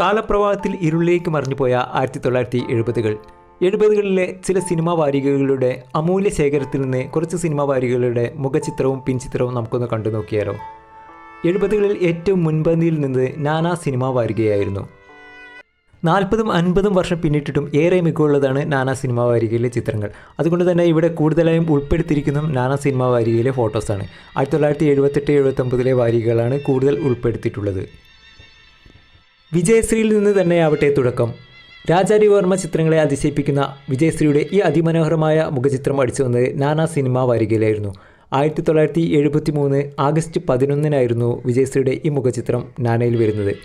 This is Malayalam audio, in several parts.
കാലപ്രവാഹത്തിൽ ഇരുളിലേക്ക് മറിഞ്ഞുപോയ ആയിരത്തി തൊള്ളായിരത്തി എഴുപതുകൾ എഴുപതുകളിലെ ചില സിനിമാ വാരികകളുടെ അമൂല്യ ശേഖരത്തിൽ നിന്ന് കുറച്ച് സിനിമാ വാരികകളുടെ മുഖചിത്രവും പിൻചിത്രവും നമുക്കൊന്ന് കണ്ടു നോക്കിയാലോ. എഴുപതുകളിൽ ഏറ്റവും മുൻപന്തിയിൽ നിന്ന് നാനാ സിനിമാ വാരികയായിരുന്നു. നാൽപ്പതും അൻപതും വർഷം പിന്നിട്ടിട്ടും ഏറെ മികവുള്ളതാണ് നാനാ സിനിമാ വാരികയിലെ ചിത്രങ്ങൾ. അതുകൊണ്ട് തന്നെ ഇവിടെ കൂടുതലായും ഉൾപ്പെടുത്തിയിരിക്കുന്ന നാനാ സിനിമാ വാരികയിലെ ഫോട്ടോസാണ്. ആയിരത്തി തൊള്ളായിരത്തി എഴുപത്തെട്ട് എഴുപത്തൊമ്പതിലെ വാരികകളാണ് കൂടുതൽ ഉൾപ്പെടുത്തിയിട്ടുള്ളത്. വിജയശ്രീയിൽ നിന്ന് തന്നെയാവട്ടെ തുടക്കം. രാജാരിവർമ്മ ചിത്രങ്ങളെ അതിശയിപ്പിക്കുന്ന വിജയശ്രീയുടെ ഈ അതിമനോഹരമായ മുഖചിത്രം അടിച്ചു വന്നത് നാനാ സിനിമാ വാരികയിലായിരുന്നു. ആയിരത്തി തൊള്ളായിരത്തി എഴുപത്തി മൂന്ന് ആഗസ്റ്റ് പതിനൊന്നിനായിരുന്നു വിജയശ്രീയുടെ ഈ മുഖചിത്രം നാനയിൽ വരുന്നത്.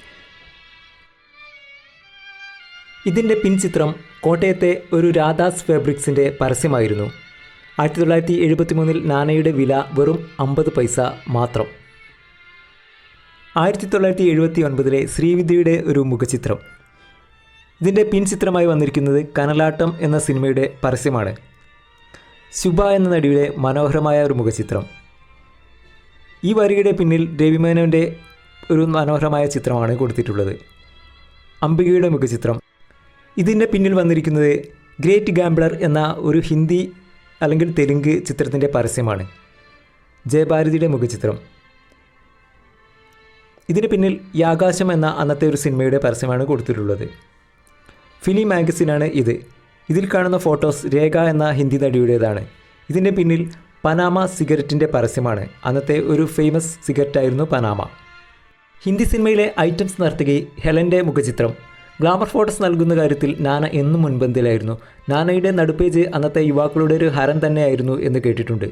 ഇതിന്റെ പിൻചിത്രം കോട്ടയത്തെ ഒരു രാധാസ് ഫാബ്രിക്സിന്റെ പരസ്യമായിരുന്നു. ആയിരത്തി തൊള്ളായിരത്തി എഴുപത്തി മൂന്നിൽ നാനയുടെ വില വെറും അമ്പത് പൈസ മാത്രം. ആയിരത്തി തൊള്ളായിരത്തി എഴുപത്തി ഒൻപതിലെ ശ്രീവിദ്യയുടെ ഒരു മുഖചിത്രം. ഇതിന്റെ പിൻചിത്രമായി വന്നിരിക്കുന്നത് കനലാട്ടം എന്ന സിനിമയുടെ പരസ്യമാണ്. ശുഭ എന്ന നടിയുടെ മനോഹരമായ ഒരു മുഖചിത്രം. ഈ വരികയുടെ പിന്നിൽ രവിമേനോന്റെ ഒരു മനോഹരമായ ചിത്രമാണ് കൊടുത്തിട്ടുള്ളത്. അംബികയുടെ മുഖചിത്രം. ഇതിന്റെ പിന്നിൽ വന്നിരിക്കുന്നത് ഗ്രേറ്റ് ഗാംബ്ലർ എന്ന ഒരു ഹിന്ദി അല്ലെങ്കിൽ തെലുങ്ക് ചിത്രത്തിന്റെ പരസ്യമാണ്. ജയഭാരതിയുടെ മുഖചിത്രം. ഇതിന് പിന്നിൽ യാകാശം എന്ന അന്നത്തെ ഒരു സിനിമയുടെ പരസ്യമാണ് കൊടുത്തിട്ടുള്ളത്. ഫിലിം മാഗസിനാണ് ഇത്. ഇതിൽ കാണുന്ന ഫോട്ടോസ് രേഖ എന്ന ഹിന്ദി നടിയുടേതാണ്. ഇതിന്റെ പിന്നിൽ പനാമ സിഗരറ്റിന്റെ പരസ്യമാണ്. അന്നത്തെ ഒരു ഫേമസ് സിഗരറ്റായിരുന്നു പനാമ. ഹിന്ദി സിനിമയിലെ ഐറ്റംസ് നർത്തകി ഹെലന്റെ മുഖചിത്രം. ഗ്ലാമർ ഫോട്ടോസ് നൽകുന്ന കാര്യത്തിൽ നാന എന്നും മുൻപന്തിലായിരുന്നു. നാനയുടെ നടുപ്പേജ് അന്നത്തെ യുവാക്കളുടെ ഒരു ഹരം തന്നെയായിരുന്നു എന്ന് കേട്ടിട്ടുണ്ട്.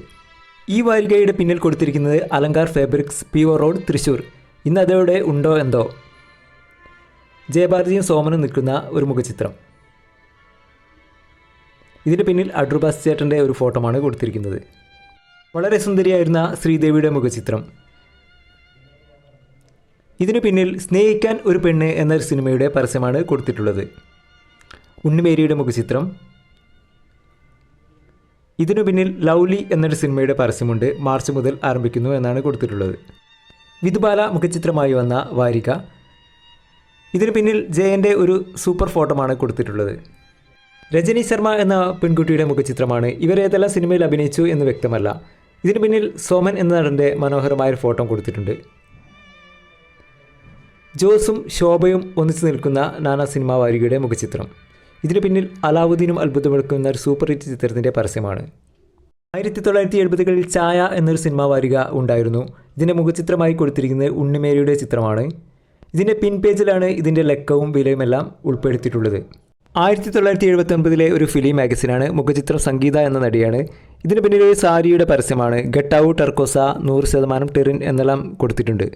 ഈ വാരികയുടെ പിന്നിൽ കൊടുത്തിരിക്കുന്നത് Alankar fabrics P road Thrissur ഇന്ന് അതെവിടെ ഉണ്ടോ എന്തോ. ജയഭാരതിയും സോമനും നിൽക്കുന്ന ഒരു മുഖചിത്രം. ഇതിന് പിന്നിൽ അഡ്രുബാസ് ചേട്ടന്റെ ഒരു ഫോട്ടോമാണ് കൊടുത്തിരിക്കുന്നത്. വളരെ സുന്ദരിയായിരുന്ന ശ്രീദേവിയുടെ മുഖചിത്രം. ഇതിനു പിന്നിൽ സ്നേഹിക്കാൻ ഒരു പെണ്ണ് എന്നൊരു സിനിമയുടെ പരസ്യമാണ് കൊടുത്തിട്ടുള്ളത്. ഉണ്ണിമേരിയുടെ മുഖചിത്രം. ഇതിനു പിന്നിൽ ലൗലി എന്നൊരു സിനിമയുടെ പരസ്യമുണ്ട് മാർച്ച് മുതൽ ആരംഭിക്കുന്നു എന്നാണ് കൊടുത്തിട്ടുള്ളത്. വിധുബാല മുഖചിത്രമായി വന്ന വാരിക. ഇതിനു പിന്നിൽ ജയന്റെ ഒരു സൂപ്പർ ഫോട്ടോമാണ് കൊടുത്തിട്ടുള്ളത്. രജനി ശർമ്മ എന്ന പെൺകുട്ടിയുടെ മുഖചിത്രമാണ്. ഇവരേതെല്ലാം സിനിമയിൽ അഭിനയിച്ചു എന്ന് വ്യക്തമല്ല. ഇതിനു പിന്നിൽ സോമൻ എന്ന നടന്റെ മനോഹരമായ ഒരു ഫോട്ടോ കൊടുത്തിട്ടുണ്ട്. ജോസും ശോഭയും ഒന്നിച്ചു നിൽക്കുന്ന നാനാ സിനിമാ വാരികയുടെ മുഖചിത്രം. ഇതിനു പിന്നിൽ അലാവുദ്ദീനും അത്ഭുതമെടുക്കുന്ന ഒരു സൂപ്പർ ഹിറ്റ് ചിത്രത്തിന്റെ പരസ്യമാണ്. ആയിരത്തി തൊള്ളായിരത്തി എഴുപതുകളിൽ ചായ എന്നൊരു സിനിമ വാരിക ഉണ്ടായിരുന്നു. ഇതിന്റെ മുഖചിത്രമായി കൊടുത്തിരിക്കുന്നത് ഉണ്ണിമേരിയുടെ ചിത്രമാണ്. ഇതിന്റെ പിൻപേജിലാണ് ഇതിന്റെ ലക്കവും വിലയുമെല്ലാം ഉൾപ്പെടുത്തിയിട്ടുള്ളത്. ആയിരത്തി തൊള്ളായിരത്തി എഴുപത്തി ഒൻപതിലെ ഒരു ഫിലിം മാഗസിനാണ് മുഖചിത്ര സംഗീത എന്ന നടിയാണ്. ഇതിന് പിന്നിൽ ഒരു സാരിയുടെ പരസ്യമാണ് ഗട്ടാവു ടർക്കോസ നൂറ് ശതമാനം ടെറിൻ എന്നെല്ലാം കൊടുത്തിട്ടുണ്ട്.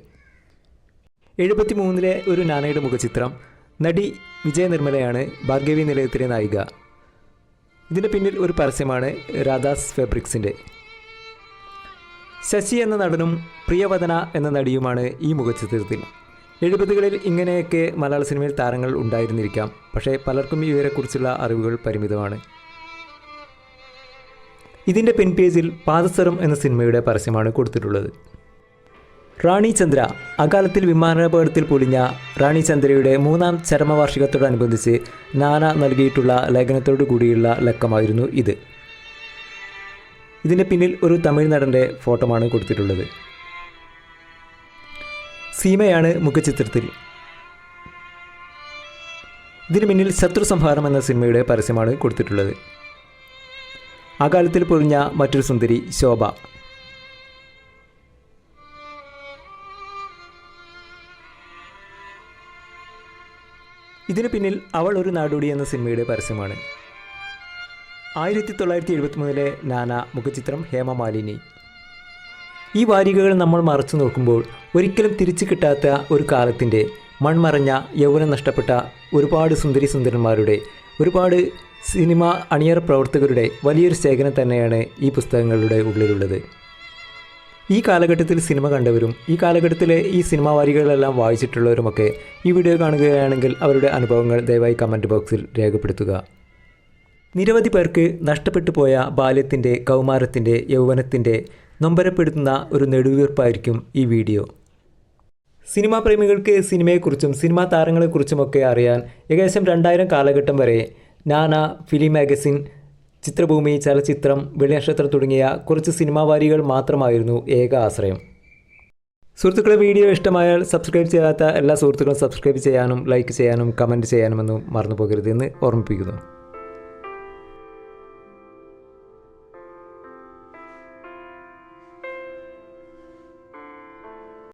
എഴുപത്തി മൂന്നിലെ ഒരു നാനയുടെ മുഖചിത്രം നടി വിജയ നിർമ്മലയാണ് ഭാർഗവി നിലയത്തിലെ നായിക. ഇതിന് പിന്നിൽ ഒരു പരസ്യമാണ് രാധാസ് ഫാബ്രിക്സിന്റെ ശശി എന്ന നടനും പ്രിയവദന എന്ന നടിയുമാണ് ഈ മുഖചിത്രത്തിൽ. എഴുപതുകളിൽ ഇങ്ങനെയൊക്കെ മലയാള സിനിമയിൽ താരങ്ങൾ ഉണ്ടായിരുന്നിരിക്കാം പക്ഷേ പലർക്കും ഇവരെക്കുറിച്ചുള്ള അറിവുകൾ പരിമിതമാണ്. ഇതിന്റെ പിൻപേജിൽ പാദസ്വരം എന്ന സിനിമയുടെ പരസ്യമാണ് കൊടുത്തിട്ടുള്ളത്. റാണി ചന്ദ്ര അകാലത്തിൽ വിമാനാപകടത്തിൽ പൊളിഞ്ഞ റാണി ചന്ദ്രയുടെ മൂന്നാം ചരമവാർഷികത്തോടനുബന്ധിച്ച് നാന നൽകിയിട്ടുള്ള ലേഖനത്തോടു കൂടിയുള്ള ലക്കമായിരുന്നു ഇത്. ഇതിന് പിന്നിൽ ഒരു തമിഴ് നടന്റെ ഫോട്ടോമാണ് കൊടുത്തിട്ടുള്ളത്. സീമയാണ് മുഖചിത്രത്തിൽ ഇതിനു പിന്നിൽ ശത്രു സംഹാരം എന്ന സിനിമയുടെ പരസ്യമാണ് കൊടുത്തിട്ടുള്ളത്. അകാലത്തിൽ പൊളിഞ്ഞ മറ്റൊരു സുന്ദരി ശോഭ. ഇതിനു പിന്നിൽ അവൾ ഒരു നാടോടി എന്ന സിനിമയുടെ പരസ്യമാണ്. ആയിരത്തി തൊള്ളായിരത്തി എഴുപത്തി മൂന്നിലെ നാന മുഖചിത്രം ഹേമമാലിനി ഈ വാരികകൾ നമ്മൾ മറച്ചു നോക്കുമ്പോൾ ഒരിക്കലും തിരിച്ചു കിട്ടാത്ത ഒരു കാലത്തിന്റെ മൺമറഞ്ഞ യൗവനം നഷ്ടപ്പെട്ട ഒരുപാട് സുന്ദരി സുന്ദരന്മാരുടെ ഒരുപാട് സിനിമ അണിയറ പ്രവർത്തകരുടെ വലിയൊരു ശേഖരം തന്നെയാണ് ഈ പുസ്തകങ്ങളുടെ ഉള്ളിലുള്ളത്. ഈ കാലഘട്ടത്തിൽ സിനിമ കണ്ടവരും ഈ കാലഘട്ടത്തിലെ ഈ സിനിമാ വാരികളെല്ലാം വായിച്ചിട്ടുള്ളവരുമൊക്കെ ഈ വീഡിയോ കാണുകയാണെങ്കിൽ അവരുടെ അനുഭവങ്ങൾ ദയവായി കമന്റ് ബോക്സിൽ രേഖപ്പെടുത്തുക. നിരവധി പേർക്ക് നഷ്ടപ്പെട്ടു പോയ ബാല്യത്തിന്റെ കൗമാരത്തിന്റെ യൗവനത്തിന്റെ നൊമ്പരപ്പെടുത്തുന്ന ഒരു നെടുവീർപ്പായിരിക്കും ഈ വീഡിയോ. സിനിമാ പ്രേമികൾക്ക് സിനിമയെക്കുറിച്ചും സിനിമാ താരങ്ങളെക്കുറിച്ചുമൊക്കെ അറിയാൻ ഏകദേശം രണ്ടായിരം കാലഘട്ടം വരെ നാന ഫിലിം മാഗസിൻ ചിത്രഭൂമി ചലച്ചിത്രം വെള്ളിനക്ഷത്രം തുടങ്ങിയ കുറച്ച് സിനിമാ വാരികൾ മാത്രമായിരുന്നു ഏക ആശ്രയം. സുഹൃത്തുക്കളെ വീഡിയോ ഇഷ്ടമായാൽ സബ്സ്ക്രൈബ് ചെയ്യാത്ത എല്ലാ സുഹൃത്തുക്കളും സബ്സ്ക്രൈബ് ചെയ്യാനും ലൈക്ക് ചെയ്യാനും കമന്റ് ചെയ്യാനുമെന്നും മറന്നു പോകരുതെന്ന് ഓർമ്മിപ്പിക്കുന്നു.